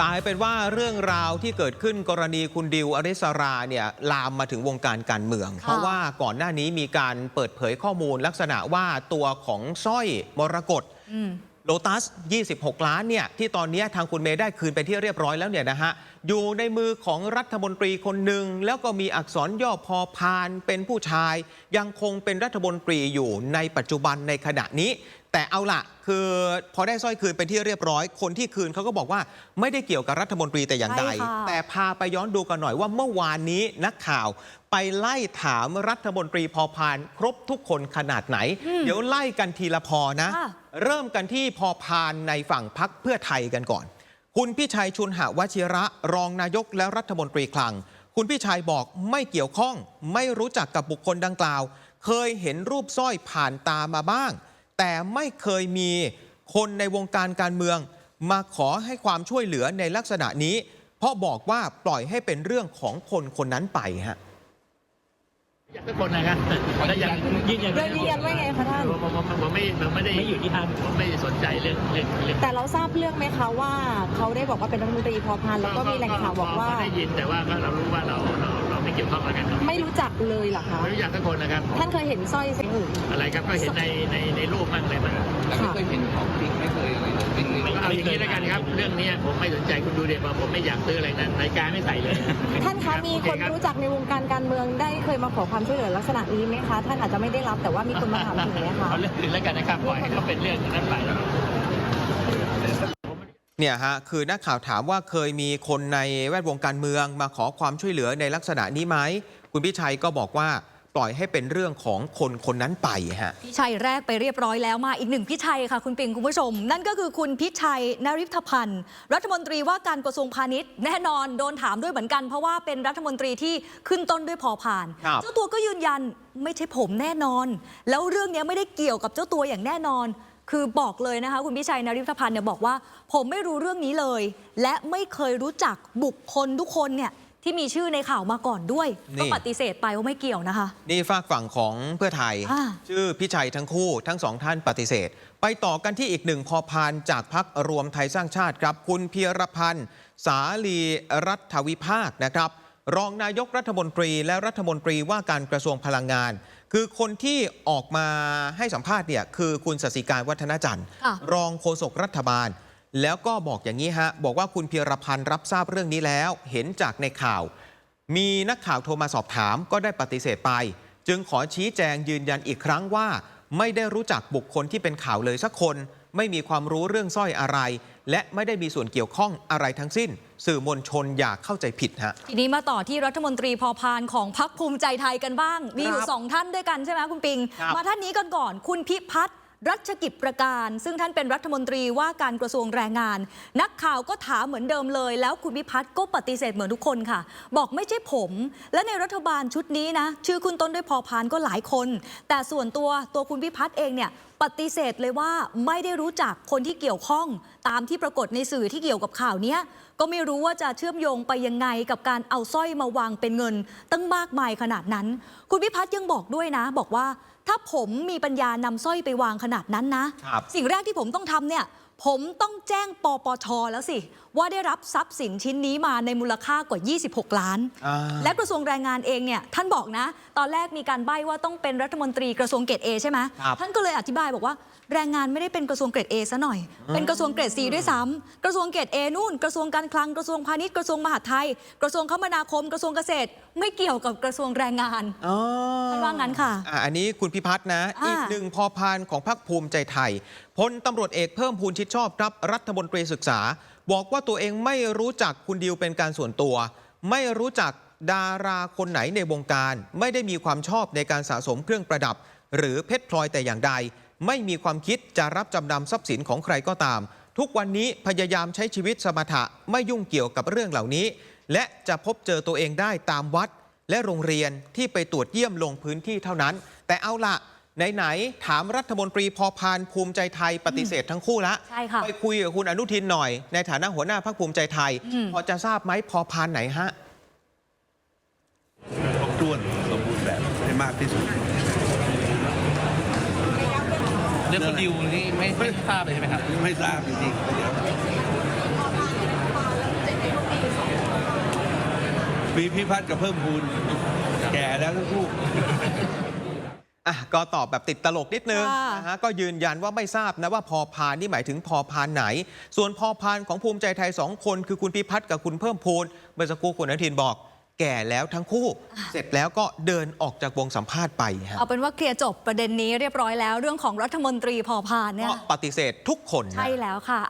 กลายเป็นว่าเรื่องราวที่เกิดขึ้นกรณีคุณดิวอริสราเนี่ยลามมาถึงวงการการเมืองค่ะเพราะว่าก่อนหน้านี้มีการเปิดเผยข้อมูลลักษณะว่าตัวของสร้อยมรกตอืมโลตัส 26 ล้านเนี่ยที่ตอนนี้ทางคุณเมย์ได้คืนไปที่เรียบร้อยแล้วเนี่ยนะฮะ อยู่ในมือของรัฐมนตรีคนหนึ่ง แล้วก็มีอักษรย่อพอพานเป็นผู้ชาย ยังคงเป็นรัฐมนตรีอยู่ในปัจจุบันในขณะนี้ แต่เอาละคือพอได้สร้อยคืนเป็นที่เรียบร้อย คนที่คืนเขาก็บอกว่าไม่ได้เกี่ยวกับรัฐมนตรีแต่อย่างใด ใช่ค่ะ แต่พาไปย้อนดูกันหน่อยว่าเมื่อวานนี้นักข่าว ไปไล่ถามรัฐมนตรีพอพานครบทุกคนขนาดไหน เดี๋ยวไล่กันทีละพอนะ ค่ะ เริ่มกันที่พอพานในฝั่งพักเพื่อไทยกันก่อน คุณพิชัยชุนหวชิระ รองนายกและรัฐมนตรีคลัง คุณพิชัยบอกไม่เกี่ยวข้อง ไม่รู้จักกับบุคคลดังกล่าว เคยเห็นรูปสร้อยผ่านตามาบ้าง แต่ไม่เคยมีคนในวงการการเมือง มาขอให้ความช่วยเหลือในลักษณะนี้ เพราะบอกว่าปล่อยให้เป็นเรื่องของคนคนนั้นไปฮะอยากทุกคนนะครับถ้าอยากยืนยันเรายืนยันว่าไงคะท่านผมผมผมไม่ผมไม่ได้ไม่อยู่ที่ท่านผมไม่ได้สนใจเรื่องเรื่องเรื่องแต่เราทราบเรื่องไหมคะว่า เขาได้บอกว่าเป็นรัฐมนตรีพอพานแล้วก็มีแหล่งข่าวบอกว่าได้ยินแต่ว่าก็เรารู้ว่าเราเราเรา ไม่เกี่ยวข้องแล้วกันไม่รู้จักเลยเหรอคะไม่รู้จักทุกคนนะครับ ท่านเคยเห็นสร้อยเส้นอื่น อะไรครับก็เห็นในในในรูปบ้างอะไรบ้างแต่ไม่เคยเห็นของจริงไม่เคยอะไรเลยจริงก็เอาอย่างนี้แล้วกันครับ เรื่องเนี้ยผมไม่สนใจคุณดูเด็กว่าผมไม่อยากซื้ออะไรนั้นรายการไม่ใส่เลย ท่านคะมีคนรู้จักในวงการการเมืองได้เคยมาขอความช่วยเหลือลักษณะนี้ไหมคะ ท่านอาจจะไม่ได้รับแต่ว่ามีคนมาถามถึงไหมคะเอาเรื่องอื่นแล้วกันนะครับปล่อยให้เขาเป็นเรื่องนั้นไป เนี่ยฮะคือนักข่าวถามว่าเคยมีคนในแวดวงการเมืองมาขอความช่วยเหลือในลักษณะนี้ไหมคุณพิชัยก็บอกว่าปล่อยให้เป็นเรื่องของคนคนนั้นไปฮะพี่ชัยแรกไปเรียบร้อยแล้วมาอีกหนึ่งพี่ชัยค่ะ คุณปิงคุณผู้ชม นั่นก็คือคุณพิชัยนริธพันธ์ รัฐมนตรีว่าการกระทรวงพาณิชย์แน่นอนโดนถามด้วยเหมือนกัน เพราะว่าเป็นรัฐมนตรีที่ขึ้นต้นด้วยพอพานครับเจ้าตัวก็ยืนยันไม่ใช่ผมแน่นอน แล้วเรื่องนี้ไม่ได้เกี่ยวกับเจ้าตัวอย่างแน่นอน คือบอกเลยนะคะคุณพิชัยนริธพันธ์เนี่ยบอกว่า ผมไม่รู้เรื่องนี้เลย และไม่เคยรู้จักบุคคลทุกคนเนี่ยที่มีชื่อในข่าวมาก่อนด้วยนี่ก็ปฏิเสธไปว่าไม่เกี่ยวนะคะ นี่ฝากฝั่งของเพื่อไทยอ่าชื่อพิชัยทั้งคู่ทั้งสองท่านปฏิเสธ ไปต่อกันที่อีกหนึ่งพอพานจากพักรวมไทยสร้างชาติครับ คุณเพียรพันธ์ สาลีรัฐวิภาคนะครับ รองนายกรัฐมนตรีและรัฐมนตรีว่าการกระทรวงพลังงาน คือคนที่ออกมาให้สัมภาษณ์เนี่ยคือคุณสสิการวัฒนจันทร์ ค่ะ รองโฆษกรัฐบาล แล้วก็บอกอย่างนี้ฮะ บอกว่าคุณเพียรพันธ์รับทราบเรื่องนี้แล้ว เห็นจากในข่าว มีนักข่าวโทรมาสอบถามก็ได้ปฏิเสธไป จึงขอชี้แจงยืนยันอีกครั้งว่า ไม่ได้รู้จักบุคคลที่เป็นข่าวเลยสักคน ไม่มีความรู้เรื่องสร้อยอะไร และไม่ได้มีส่วนเกี่ยวข้องอะไรทั้งสิ้น สื่อมวลชนอย่าเข้าใจผิดฮะทีนี้มาต่อที่รัฐมนตรีพอพานของพักภูมิใจไทยกันบ้าง มีอยู่ครับสองท่านด้วยกันใช่ไหมคุณปิงครับมาท่านนี้กันก่อน คุณพิพัฒน์ รัชกิจประการ ซึ่งท่านเป็นรัฐมนตรีว่าการกระทรวงแรงงาน นักข่าวก็ถามเหมือนเดิมเลย แล้วคุณพิพัฒน์ก็ปฏิเสธเหมือนทุกคนค่ะ บอกไม่ใช่ผม และในรัฐบาลชุดนี้นะ ชื่อคุณต้นด้วยพอพานก็หลายคน แต่ส่วนตัวตัวคุณพิพัฒน์เองเนี่ยปฏิเสธเลยว่าไม่ได้รู้จักคนที่เกี่ยวข้อง ตามที่ปรากฏในสื่อที่เกี่ยวกับข่าวนี้ก็ไม่รู้ว่าจะเชื่อมโยงไปยังไงกับการเอาสร้อยมาวางเป็นเงิน ตั้งมากมายขนาดนั้น คุณพิพัฒน์ยังบอกด้วยนะ บอกว่า ถ้าผมมีปัญญานำสร้อยไปวางขนาดนั้นนะครับสิ่งแรกที่ผมต้องทำเนี่ย ผมต้องแจ้งปปชแล้วสิ ว่าได้รับทรัพย์สินชิ้นนี้มาในมูลค่ากว่า 26 ล้านอ่าและกระทรวงแรงงานเองเนี่ยท่านบอกนะ ตอนแรกมีการใบ้ว่าต้องเป็นรัฐมนตรีกระทรวงเกรดเอใช่ไหมครับท่านก็เลยอธิบายบอกว่า แรงงานไม่ได้เป็นกระทรวงเกรดเอซะหน่อย เป็นกระทรวงเกรดซีด้วยซ้ำกระทรวงเกรดเอนู่น กระทรวงการคลังกระทรวงพาณิชย์กระทรวงมหาดไทย กระทรวงคมนาคม กระทรวงเกษตร ไม่เกี่ยวกับกระทรวงแรงงานอ๋อท่านว่างั้นค่ะอ่อันนี้คุณพิพัฒน์นะอ่าอีกหนึ่งพอพานของพรรคภูมิใจไทยพลตำรวจเอกเพิ่มพูนชิดชอบครับรัฐมนตรีศึกษา บอกว่าตัวเองไม่รู้จักคุณดิวเป็นการส่วนตัว ไม่รู้จักดาราคนไหนในวงการ ไม่ได้มีความชอบในการสะสมเครื่องประดับ หรือเพชรพลอยแต่อย่างใด ไม่มีความคิดจะรับจำนำทรัพย์สินของใครก็ตาม ทุกวันนี้พยายามใช้ชีวิตสมถะไม่ยุ่งเกี่ยวกับเรื่องเหล่านี้ และจะพบเจอตัวเองได้ตามวัด และโรงเรียนที่ไปตรวจเยี่ยมลงพื้นที่เท่านั้น แต่เอาละ ไหนๆถามรัฐมนตรีพอพานภูมิใจไทยปฏิเสธทั้งคู่ละใช่ค่ะ ไปคุยกับคุณอนุทินหน่อย ในฐานะหัวหน้าพรรคภูมิใจไทย อืม พอจะทราบไหมพอพานไหนฮะ ครบถ้วนสมบูรณ์แบบให้มากที่สุด เรื่องคนดิวนี่ไม่ไม่ทราบเลยใช่ไหมครับ ไม่ทราบจริงๆเดี๋ยวมีพิพัฒน์กับเพิ่มพูนแก่แล้วทั้งคู่ อะก็ตอบแบบติดตลกนิดนึงค่ะนะฮะก็ยืนยันว่าไม่ทราบนะว่าพอพานนี่หมายถึงพอพานไหน ส่วนพอพานของภูมิใจไทยสองคน คือคุณพิพัฒน์กับคุณเพิ่มพูนเมื่อสักครู่คุณอนุทินบอก แก่แล้วทั้งคู่ เสร็จแล้วก็เดินออกจากวงสัมภาษณ์ไปฮะ เอาเป็นว่าเคลียร์จบประเด็นนี้เรียบร้อยแล้วเรื่องของรัฐมนตรีพอพานเนี่ยก็ปฏิเสธทุกคนนะ ใช่แล้วค่ะ